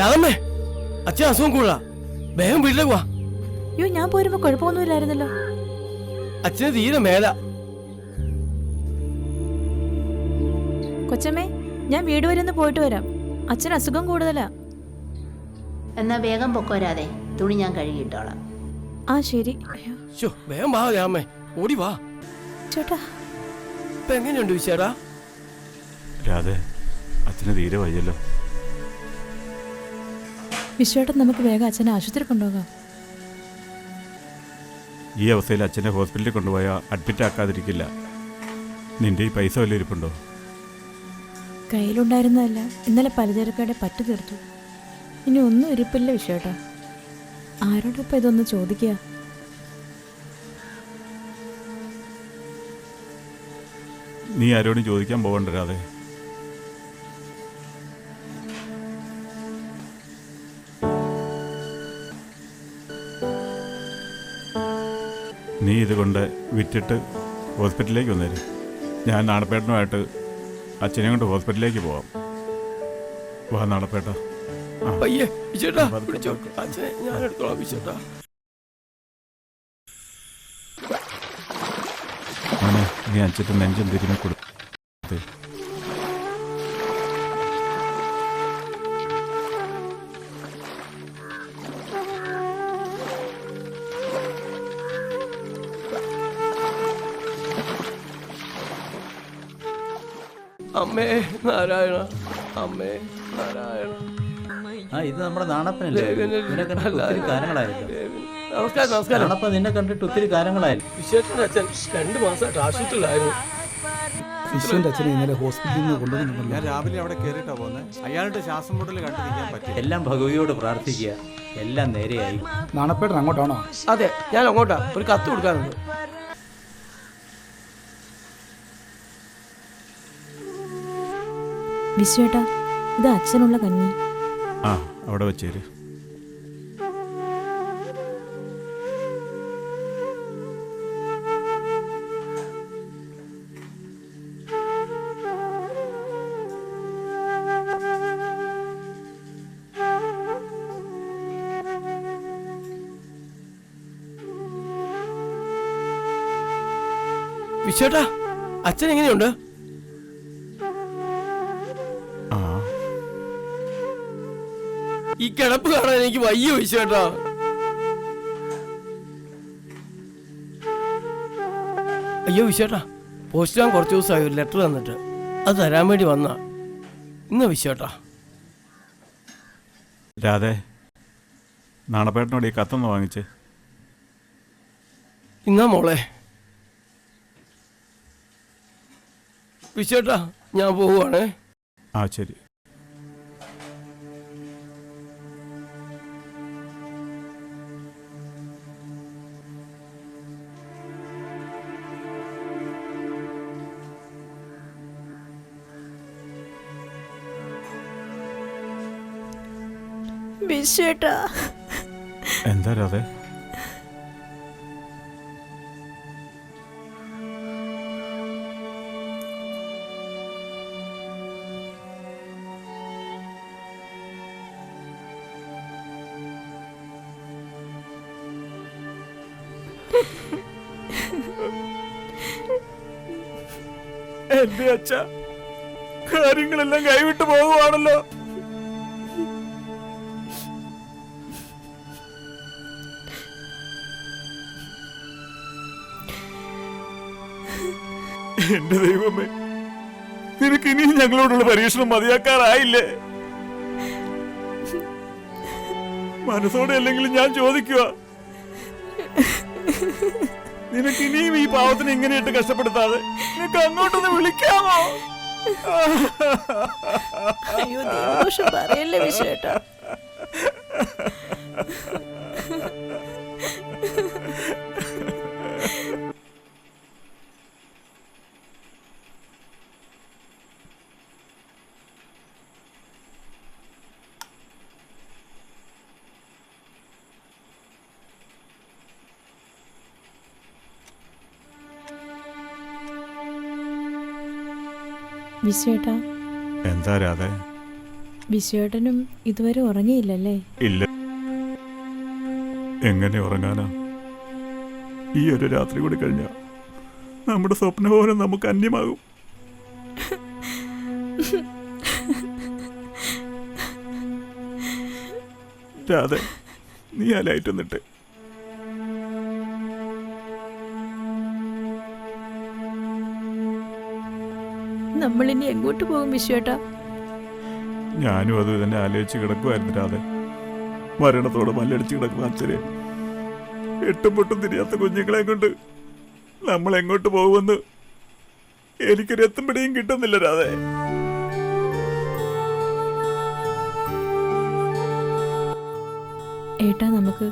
രാമേ അച്ഛൻ അസുഖം കൂടുതലാ. വേഗം വീട്ടിലേക്ക് വാ. അയ്യോ ഞാൻ പോരുമ്പോ കുഴപ്പമൊന്നുമില്ലായിരുന്നല്ലോ. അച്ഛന് തീരെ മേല. കൊച്ചമ്മേ ഞാൻ വീട് വരെ ഒന്ന് പോയിട്ട് വരാം. അച്ഛൻ അസുഖം കൂടുതലാ. എന്നാ വേഗം പൊക്കോരാതെ. തുണി ഞാൻ കഴുകിയിട്ടോളാം. ആ ശരി. വേഗം വാ രാമേ ഓടി വാ. ചേട്ടാ. ഇപ്പൊ എങ്ങനെയുണ്ട് വിശേടാ? രാധേ അച്ഛന് തീരെ വയ്യല്ലോ. വിശ്വേട്ടൻ നമുക്ക് വേഗം അച്ഛനെ ആശുപത്രി കൊണ്ടുപോകാം. ഈ അവസ്ഥയിൽ അച്ഛനെ ഹോസ്പിറ്റലിൽ കൊണ്ടുപോയാൽ അഡ്മിറ്റ് ആക്കാതിരിക്കില്ല. നിന്റെ ഈ പൈസ വല്ല ഇരിപ്പുണ്ടോ? കയ്യിലുണ്ടായിരുന്നതല്ല ഇന്നലെ പലചരക്കയുടെ പറ്റു തീർത്തു. ഇനി ഒന്നും ഇരിപ്പില്ല വിശ്വേട്ടാ ആരോടൊപ്പം ഇതൊന്ന് ചോദിക്കുക? നീ ആരോടും ചോദിക്കാൻ പോകണ്ട രാധേ നീ ഇതുകൊണ്ട് വിറ്റിട്ട് ഹോസ്പിറ്റലിലേക്ക് വന്നേരും. ഞാൻ നാണപ്പേട്ടനുമായിട്ട് അച്ഛനെ കൊണ്ട് ഹോസ്പിറ്റലിലേക്ക് പോവാം. വാ പതുക്കെ. അച്ഛനെ ഞാൻ എടുത്തോളാം നീ അച്ഛന്റെ നെഞ്ചും തിരിഞ്ഞു കൊടുത്തേ അമ്മേ നാരായണ അമ്മേ നാരായണ. ആ ഇത് നമ്മുടെ നാണപ്പനല്ലേ? നിന്നെ കണ്ടിട്ട് ഒത്തിരി നമസ്കാരം നമസ്കാരം. നാണപ്പൻ നിന്നെ കണ്ടിട്ട് ഒത്തിരി കാര്യങ്ങളായിരുന്നു വിശേഷന്റെ അച്ഛൻ രണ്ടു മാസമായിട്ട് ആശുപത്രിയിലായിരുന്നു. വിശ്വന്റെ അച്ഛനെ ഇന്നലെ ഹോസ്പിറ്റലിൽ നിന്ന് കൊണ്ടുവന്നിട്ടുണ്ടല്ലോ. ഞാൻ രാവിലെ അവിടെ കയറിയിട്ടാ പോകുന്നത് അയാളുടെ ശ്വാസം മുട്ടൽ കണ്ടു നിൽക്കാൻ പറ്റില്ല എല്ലാം ഭഗവതിയോട് പ്രാർത്ഥിക്കുക. എല്ലാം നേരെയായി. നാണപ്പേട്ടൻ അങ്ങോട്ടാണോ? അതെ ഞാൻ അങ്ങോട്ടാ. ഒരു കത്ത് കൊടുക്കാനുണ്ട്. വിശ്വേട്ടാ ഇത് അച്ഛനുള്ള കഞ്ഞി. ആ അവിടെ വെച്ചേര്. വിശ്വേട്ടാ അച്ഛൻ എങ്ങനെയുണ്ട്? കിടപ്പ് കാണാൻ എനിക്ക് വയ്യ വിഷയട്ടോ അയ്യോ വിശേട്ടാ പോസ്റ്റ് ഞാൻ കുറച്ച് ദിവസമായി ഒരു ലെറ്റർ തന്നിട്ട്. അത് തരാൻ വേണ്ടി വന്ന. ഇന്ന് വിശേട്ടാ രാധേ നാണപ്പേട്ടനോട് ഈ കത്തൊന്ന് വാങ്ങിച്ച്. ഇന്നാ മോളെ. വിശേട്ടാ ഞാൻ പോവുകയാണേ ആ ശരി. എന്താ രാധേ? എന്റെ അച്ഛ കാര്യങ്ങളെല്ലാം കൈവിട്ട് പോകുവാണല്ലോ എന്റെ ദൈവമേ നിനക്ക് ഇനിയും ഞങ്ങളോടുള്ള പരീക്ഷണം മതിയാക്കാറായില്ലേ? മനസ്സോടെ അല്ലെങ്കിലും ഞാൻ ചോദിക്കുക നിനക്ക് ഇനിയും ഈ പാവത്തിന് ഇങ്ങനെയിട്ട് കഷ്ടപ്പെടുത്താതെ നിനക്ക് അങ്ങോട്ടൊന്ന് വിളിക്കാമോ? അയ്യോ ദൈവദോഷം പറയല്ലേ വിശ്വേട്ടാ വിശ്വേട്ടാ. എന്താ രാധ? വിശ്വേട്ടനും ഇതുവരെ ഉറങ്ങിയില്ലല്ലേ? ഇല്ല. എങ്ങനെ ഉറങ്ങാനാ? ഈ ഒരു രാത്രി കൂടി കഴിഞ്ഞ നമ്മുടെ സ്വപ്നഭവനം നമുക്ക് അന്യമാകും. രാധ നീ ആ ലൈറ്റ് ഒന്നിട്ട്. നമ്മളിനി എങ്ങോട്ട് പോകും വിശ്വേട്ടാ? ഞാനും അത് തന്നെ ആലോചിച്ച് കിടക്കുമായിരുന്നു രാധ. മരണത്തോടെ മല്ലടിച്ച് കിടക്കുന്ന അച്ഛനെ. എട്ടും പൊട്ടും തിരിയാത്ത കുഞ്ഞുങ്ങളെ കൊണ്ട് നമ്മൾ എങ്ങോട്ട് പോകുമെന്ന് എനിക്കൊരു എത്തും പിടിയും കിട്ടുന്നില്ല രാധ. ഏട്ടാ നമുക്ക്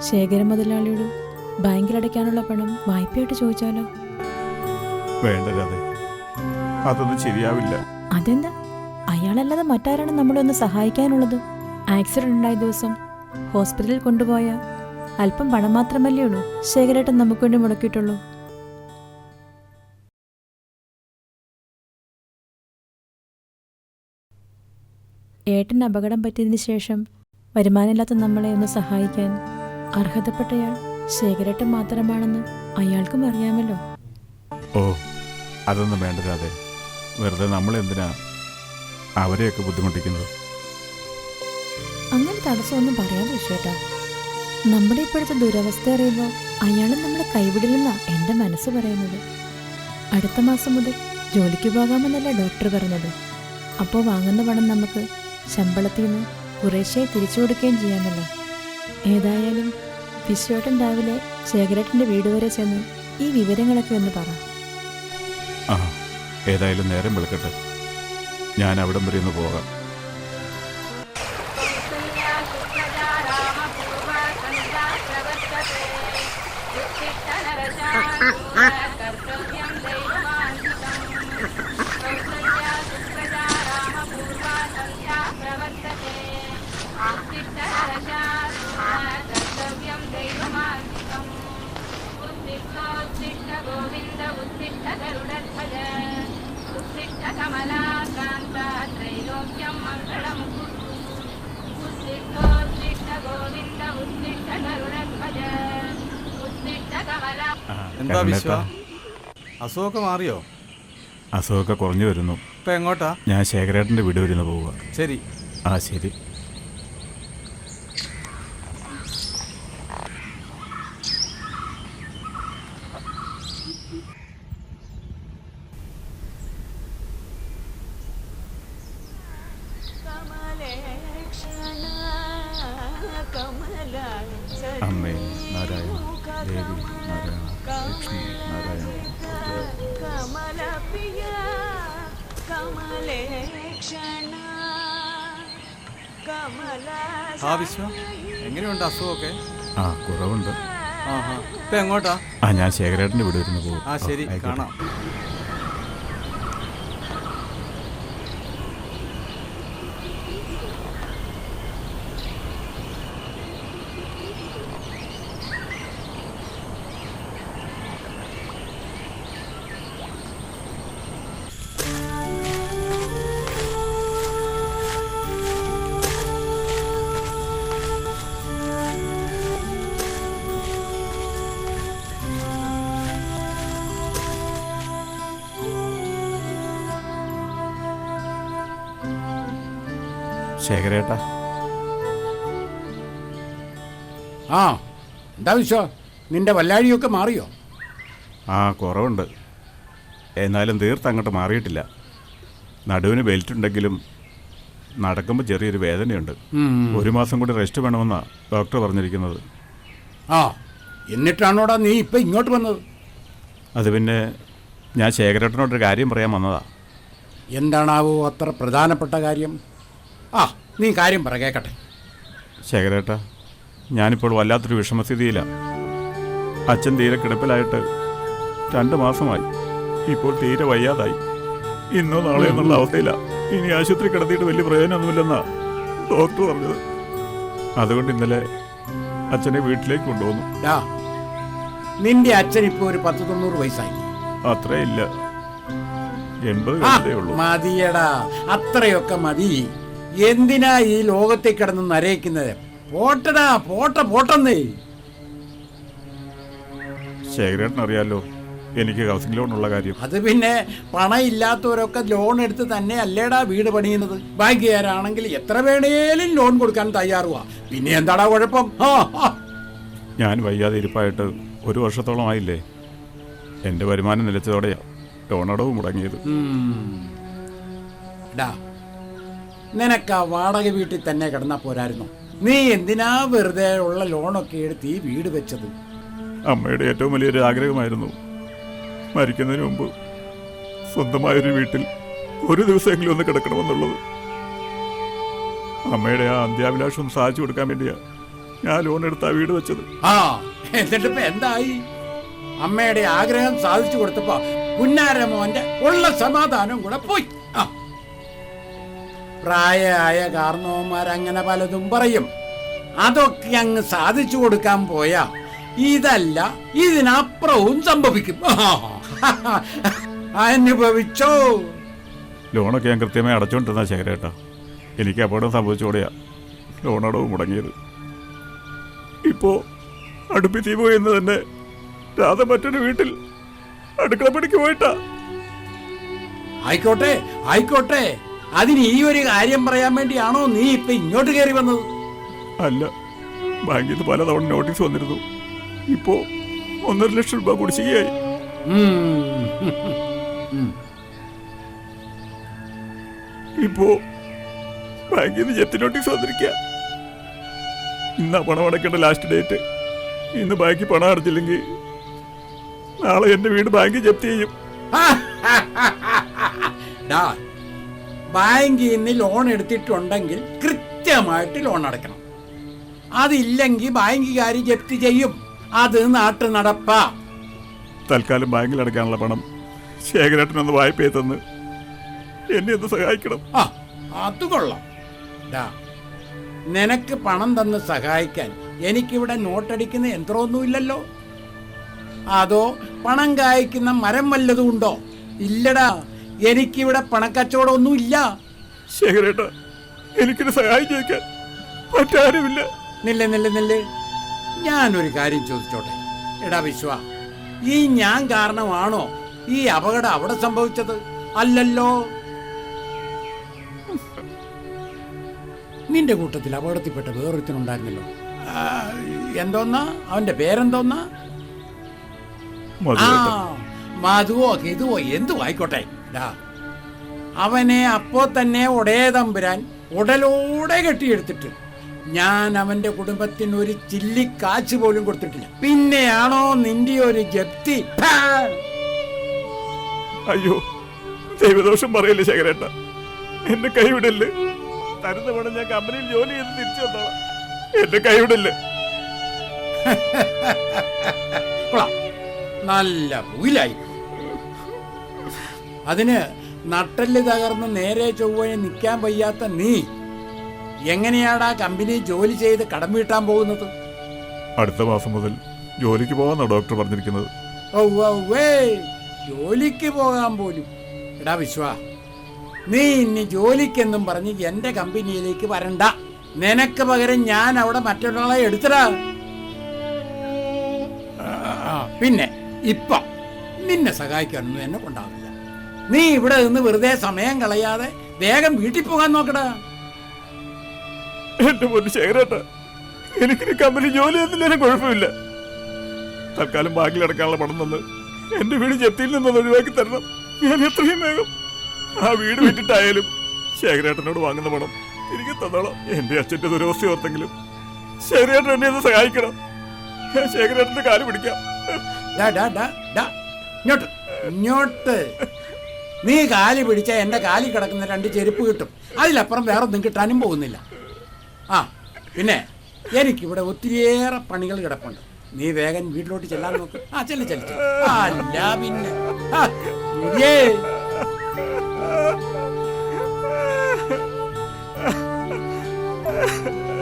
ശേഖര മുതലാളിയോട് ബാങ്കിൽ അടയ്ക്കാനുള്ള പണം വായ്പയായിട്ട് ചോദിച്ചാലോ? വേണ്ട രാധ. അതൊന്നും ശരിയാവില്ല. അതെന്താ? അയാളല്ലാതെ മറ്റാരാണ് നമ്മളെ ഒന്ന് സഹായിക്കാനുള്ളത്? ആക്സിഡന്റ് ഉണ്ടായ ദിവസം ഹോസ്പിറ്റലിൽ കൊണ്ടുപോയ അല്പം പണം മാത്രമല്ലേ ഉള്ളൂ. ശേഖരേട്ടൻ നമുക്ക് വേണ്ടി മുടക്കിയിട്ടുള്ളൂ. ഏട്ടന് അപകടം പറ്റിയതിന് ശേഷം വരുമാനമില്ലാത്ത നമ്മളെ ഒന്ന് സഹായിക്കാൻ അർഹതപ്പെട്ടയാൾ ശേഖരേട്ടൻ മാത്രമാണെന്ന് അയാൾക്കും അറിയാമല്ലോ. ഓ അതൊന്നും വേണ്ട രാധ വെറുതെ നമ്മളെന്തിനാ അവരെയൊക്കെ ബുദ്ധിമുട്ടിക്കുന്നത്? അങ്ങനെ തടസ്സമൊന്നും പറയാതെ വിശ്വേട്ടാ. നമ്മുടെ ഇപ്പോഴത്തെ ദുരവസ്ഥ അറിയുമ്പോൾ അയാളും നമ്മളെ കൈവിടില്ലെന്നാ എന്റെ മനസ്സ് പറയുന്നത്. അടുത്ത മാസം മുതൽ ജോലിക്ക് പോകാമെന്നല്ല ഡോക്ടർ പറഞ്ഞത്. അപ്പോൾ വാങ്ങുന്ന പണം നമുക്ക് ശമ്പളത്തിൽ നിന്ന് കുറേശ്ശെ തിരിച്ചു കൊടുക്കുകയും ചെയ്യാമല്ലോ. ഏതായാലും വിശ്വേട്ടൻ രാവിലെ ശേഖരേട്ടന്റെ വീട് വരെ ചെന്ന് ഈ വിവരങ്ങളൊക്കെ ഒന്ന് പറ. ഏതായാലും നേരം വിളിക്കട്ടെ. ഞാൻ അവിടം വരെ ഒന്ന് പോകാം. എന്താ വിശ്വ? അസുഖമൊക്കെ മാറിയോ? അസുഖമൊക്കെ കുറഞ്ഞു വരുന്നു. ഇപ്പൊ എങ്ങോട്ടാ? ഞാൻ ശേഖരേട്ടന്റെ വീട് വരെ പോവുക. ശരി. ആ ശരി. അമ്മേ നാരായണ ദേവി നാരായണ ലക്ഷ്മി നാരായണ ആ വിശ്വ എങ്ങനെയുണ്ട് അസുഖമൊക്കെ? ആ കുറവുണ്ട്. ആഹാ. ഇപ്പൊ എങ്ങോട്ടാ? ആ ഞാൻ ശേഖരേട്ടന്റെ വീട് വരുന്നു പോകും ആ ശരി കാണാം. ശേഖരേട്ടാ ആ എന്താ വിശ്വ? നിന്റെ വല്ലാഴിയൊക്കെ മാറിയോ? ആ കുറവുണ്ട്. എന്നാലും തീർത്ത് അങ്ങോട്ട് മാറിയിട്ടില്ല. നടുവിന് ബെൽറ്റ് ഉണ്ടെങ്കിലും നടക്കുമ്പോൾ ചെറിയൊരു വേദനയുണ്ട്. ഒരു മാസം കൂടി റെസ്റ്റ് വേണമെന്നാ ഡോക്ടർ പറഞ്ഞിരിക്കുന്നത്. ആ എന്നിട്ടാണോടാ നീ ഇപ്പൊ ഇങ്ങോട്ട് വന്നത്? അത് പിന്നെ ഞാൻ ശേഖരേട്ടനോടൊരു കാര്യം പറയാൻ വന്നതാ. എന്താണാവോ അത്ര പ്രധാനപ്പെട്ട കാര്യം? ആ നീ കാര്യം പറ കേക്കട്ടെ. ശേഖരേട്ട ഞാനിപ്പോൾ വല്ലാത്തൊരു വിഷമസ്ഥിതിയിലാണ് അച്ഛൻ തീരെ കിടപ്പിലായിട്ട് രണ്ട് മാസമായി. ഇപ്പോൾ തീരെ വയ്യാതായി. ഇന്നോ നാളെ എന്നുള്ള അവസ്ഥയില്ല ഇനി ആശുപത്രി കിടത്തിയിട്ട് വലിയ പ്രയോജനമൊന്നുമില്ലെന്നാ ഡോക്ടർ പറഞ്ഞത്. അതുകൊണ്ട് ഇന്നലെ അച്ഛനെ വീട്ടിലേക്ക് കൊണ്ടുവന്നു. നിന്റെ അച്ഛൻ ഇപ്പൊ ഒരു പത്ത് തൊണ്ണൂറ് വയസ്സായി. അത്രേ ഇല്ല എൺപത് ഉള്ളൂ. മതിയടാ. അത്രയൊക്കെ മതി. എന്തിനാ ഈ ലോകത്തിൽ കിടന്ന് നരയിക്കുന്നത്? പോട്ടടാ പോട്ട പോട്ടെന്നേ. ശേഖരേട്ടൻ അറിയാലോ എനിക്ക് ഹൗസിംഗ് ലോൺ ഉള്ള കാര്യം. അത് പിന്നെ പണം ഇല്ലാത്തവരൊക്കെ ലോൺ എടുത്ത് തന്നെ അല്ലേടാ വീട് പണിയുന്നത്? ബാങ്കുകാരാണെങ്കിൽ എത്ര വേണേലും ലോൺ കൊടുക്കാൻ തയ്യാറുവാ. പിന്നെ എന്താടാ കുഴപ്പം. ഞാൻ വയ്യാതെ ഇരിപ്പായിട്ട് ഒരു വർഷത്തോളം ആയില്ലേ? എന്റെ വരുമാനം നിലച്ചതോടെയാ ലോണടവ് മുടങ്ങിയത്. ഡാ നിനക്ക് ആ വാടക വീട്ടിൽ തന്നെ കിടന്നാ പോരായിരുന്നു. നീ എന്തിനാ വെറുതെ ഉള്ള ലോണൊക്കെ എടുത്ത് ഈ വീട് വെച്ചത്? അമ്മയുടെ ഏറ്റവും വലിയൊരു ആഗ്രഹമായിരുന്നു മരിക്കുന്നതിന് മുമ്പ് സ്വന്തമായൊരു വീട്ടിൽ ഒരു ദിവസമെങ്കിലും ഒന്ന് കിടക്കണമെന്നുള്ളത്. അമ്മയുടെ ആ അന്ത്യാഭിലാഷം സാധിച്ചു കൊടുക്കാൻ വേണ്ടിയാ ഞാൻ ലോൺ എടുത്ത് ആ വീട് വെച്ചത്. ആ എന്നിട്ടിപ്പോ എന്തായി? അമ്മയുടെ ആഗ്രഹം സാധിച്ചു കൊടുത്തപ്പോ പുന്നാരമോന്റെ ഉള്ള സമാധാനം കൂടെ പോയി. ആ. പ്രായമായ കാരണവന്മാരങ്ങനെ പലതും പറയും. അതൊക്കെ അങ്ങ് സാധിച്ചു കൊടുക്കാൻ പോയാ ഇതല്ല ഇതിനപ്പുറവും സംഭവിക്കും. അനുഭവിച്ചോ? ലോണൊക്കെ ഞാൻ കൃത്യമായി അടച്ചുകൊണ്ടിരുന്ന ശേഖരേട്ടാ. എനിക്ക് അപകടം സംഭവിച്ചോടെയാ ലോണടവ് മുടങ്ങിയത്. ഇപ്പോ അടുപ്പി തീ എന്ന് തന്നെ രാധ മറ്റൊരു വീട്ടിൽ അടുക്കള പണിക്ക് പോയിട്ടാ. ആയിക്കോട്ടെ ആയിക്കോട്ടെ. അതിന് ഈ ഒരു കാര്യം പറയാൻ വേണ്ടിയാണോ നീ ഇപ്പൊ ഇങ്ങോട്ട് കയറി വന്നത്? അല്ല ബാങ്കിൽ നിന്ന് പലതവണ നോട്ടീസ് വന്നിരുന്നു. ഇപ്പോ ഒന്നര ലക്ഷം രൂപ കുടിശ്ശികയായി. ഇപ്പോ ബാങ്കിൽ നിന്ന് ജപ്തി നോട്ടീസ് വന്നിരിക്കുക ഇന്നാ പണം അടയ്ക്കേണ്ട ലാസ്റ്റ് ഡേറ്റ് ഇന്ന് ബാങ്കിൽ പണം അടച്ചില്ലെങ്കിൽ നാളെ എന്റെ വീട് ബാങ്കിൽ ജപ്തി ചെയ്യും. ബാങ്കിൽ നിന്ന് ലോൺ എടുത്തിട്ടുണ്ടെങ്കിൽ കൃത്യമായിട്ട് ലോൺ അടയ്ക്കണം. അതില്ലെങ്കിൽ ബാങ്കുകാർ ജപ്തി ചെയ്യും. അത് നാട്ടു നടപ്പാ. തൽക്കാലം ബാങ്കിൽ അടയ്ക്കാനുള്ള പണം ശേഖരേട്ടനൊന്ന് വായ്പയെ തന്ന് എന്നെ ഒന്ന് സഹായിക്കണം. ആ അത് കൊള്ളാം. ഡാ നിനക്ക് പണം തന്ന് സഹായിക്കാൻ എനിക്കിവിടെ നോട്ടടിക്കുന്ന യന്ത്രമൊന്നുമില്ലല്ലോ. അതോ പണം കായ്ക്കുന്ന മരം വല്ലതും ഉണ്ടോ? ഇല്ലടാ. എനിക്കിവിടെ പണക്കച്ചവടമൊന്നും ഇല്ല ശേഖരേട്ട എനിക്കൊരു സഹായം ചോദിക്കാൻ മറ്റാരുമില്ല. നില്ല നില്ല നില്ല. ഞാനൊരു കാര്യം ചോദിച്ചോട്ടെ. എടാ വിശ്വ ഈ ഞാൻ കാരണമാണോ ഈ അപകടം അവിടെ സംഭവിച്ചത്? അല്ലല്ലോ. നിന്റെ കൂട്ടത്തിൽ അപകടത്തിൽപ്പെട്ട വേറൊരുത്തനുണ്ടായിരുന്നല്ലോ. എന്തോന്നാ? അവന്റെ പേരെന്തോന്നാ? മധുവോ ഹിതുവോ എന്തു ആയിക്കോട്ടെ അവനെ അപ്പോൾ തന്നെ ഒടേ തമ്പുരാൻ ഉടലോടെ കെട്ടിയെടുത്തിട്ട് ഞാൻ അവന്റെ കുടുംബത്തിന് ഒരു ചില്ലി കാശ് പോലും കൊടുത്തിട്ടില്ല. പിന്നെയാണോ നിന്റെ ഒരു ജപ്തി? അയ്യോ ദൈവദോഷം പറയല്ലേ ശേഖരേട്ട? എന്റെ കൈവിടല്ലേ? തരുന്ന പണം ഞാൻ കമ്പനിയിൽ ജോലി ചെയ്ത് തിരിച്ചു വന്നോളാം എന്റെ കൈവിടല്ലേ? നല്ല പൂലായി അതിന് നട്ടൽ തകർന്ന് നേരെ ചൊവ്വയെ നിൽക്കാൻ വയ്യാത്ത നീ എങ്ങനെയാടാ കമ്പനി ജോലി ചെയ്ത് കടം വീട്ടാൻ പോകുന്നത്? അടുത്ത മാസം മുതൽ ജോലിക്ക് പോകാന്നാ ഡോക്ടർ പറഞ്ഞിരിക്കുന്നത്. ജോലിക്ക് പോകാൻ പോലും. എടാ വിശ്വാ നീ ഇനി ജോലിക്കെന്നും പറഞ്ഞ് എന്റെ കമ്പനിയിലേക്ക് വരണ്ട. നിനക്ക് പകരം ഞാൻ അവിടെ മറ്റൊരാളെ എടുത്തടാ. പിന്നെ ഇപ്പം നിന്നെ സഹായിക്കാനൊന്നും എന്നെ കൊണ്ടാവില്ല നീ ഇവിടെ നിന്ന് വെറുതെ സമയം കളയാതെ വേഗം വീട്ടിൽ പോകാൻ നോക്കടാ. എന്റെ പൊന്നു ശേഖരേട്ട എനിക്ക് കമ്പനി ജോലി ചെയ്യുന്നില്ലേലും കുഴപ്പമില്ല. തൽക്കാലം ബാങ്കിൽ അടക്കാനുള്ള പണം തന്ന് എന്റെ വീട് ജപ്തിയിൽ നിന്നൊന്ന് ഒഴിവാക്കി തരണം. ഞാൻ എത്രയും വേഗം ആ വീട് വിറ്റിട്ടായാലും ശേഖരേട്ടനോട് വാങ്ങുന്ന പണം എനിക്ക് തന്നോളാം. എന്റെ അച്ഛന്റെ ദുരവസ്ഥ ഓർത്തെങ്കിലും ശേഖരേട്ടൻ എന്നെ ഒന്ന് സഹായിക്കണം. ഞാൻ ശേഖരേട്ടന്റെ കാൽ പിടിക്കാം. ഇങ്ങോട്ട് ഇങ്ങോട്ട്. നീ കാലി പിടിച്ച എന്റെ കാലി കിടക്കുന്ന രണ്ട് ചെരുപ്പ് കിട്ടും. അതിലപ്പുറം വേറെ ഒന്നും കിട്ടാനും പോകുന്നില്ല. ആ പിന്നെ എനിക്കിവിടെ ഒത്തിരിയേറെ പണികൾ കിടപ്പുണ്ട്. നീ വേഗം വീട്ടിലോട്ട് ചെല്ലാൻ നോക്ക്. ആ ചെല്ലു ചെല്ലു. അല്ല പിന്നെ. Ha ha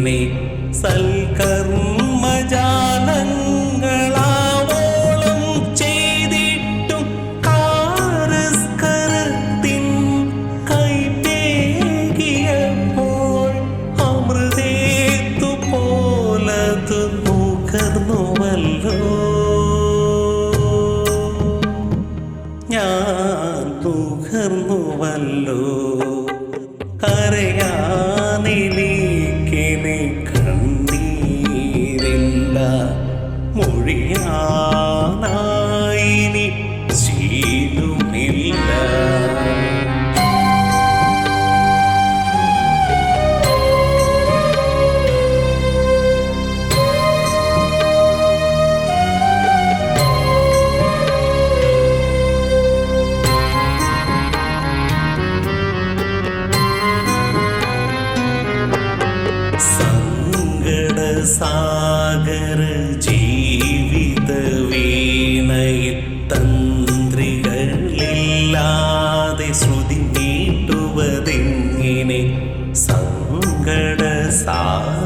പിഴവാകുവതെങ്ങിനെ Ah.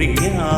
విజ్ఞా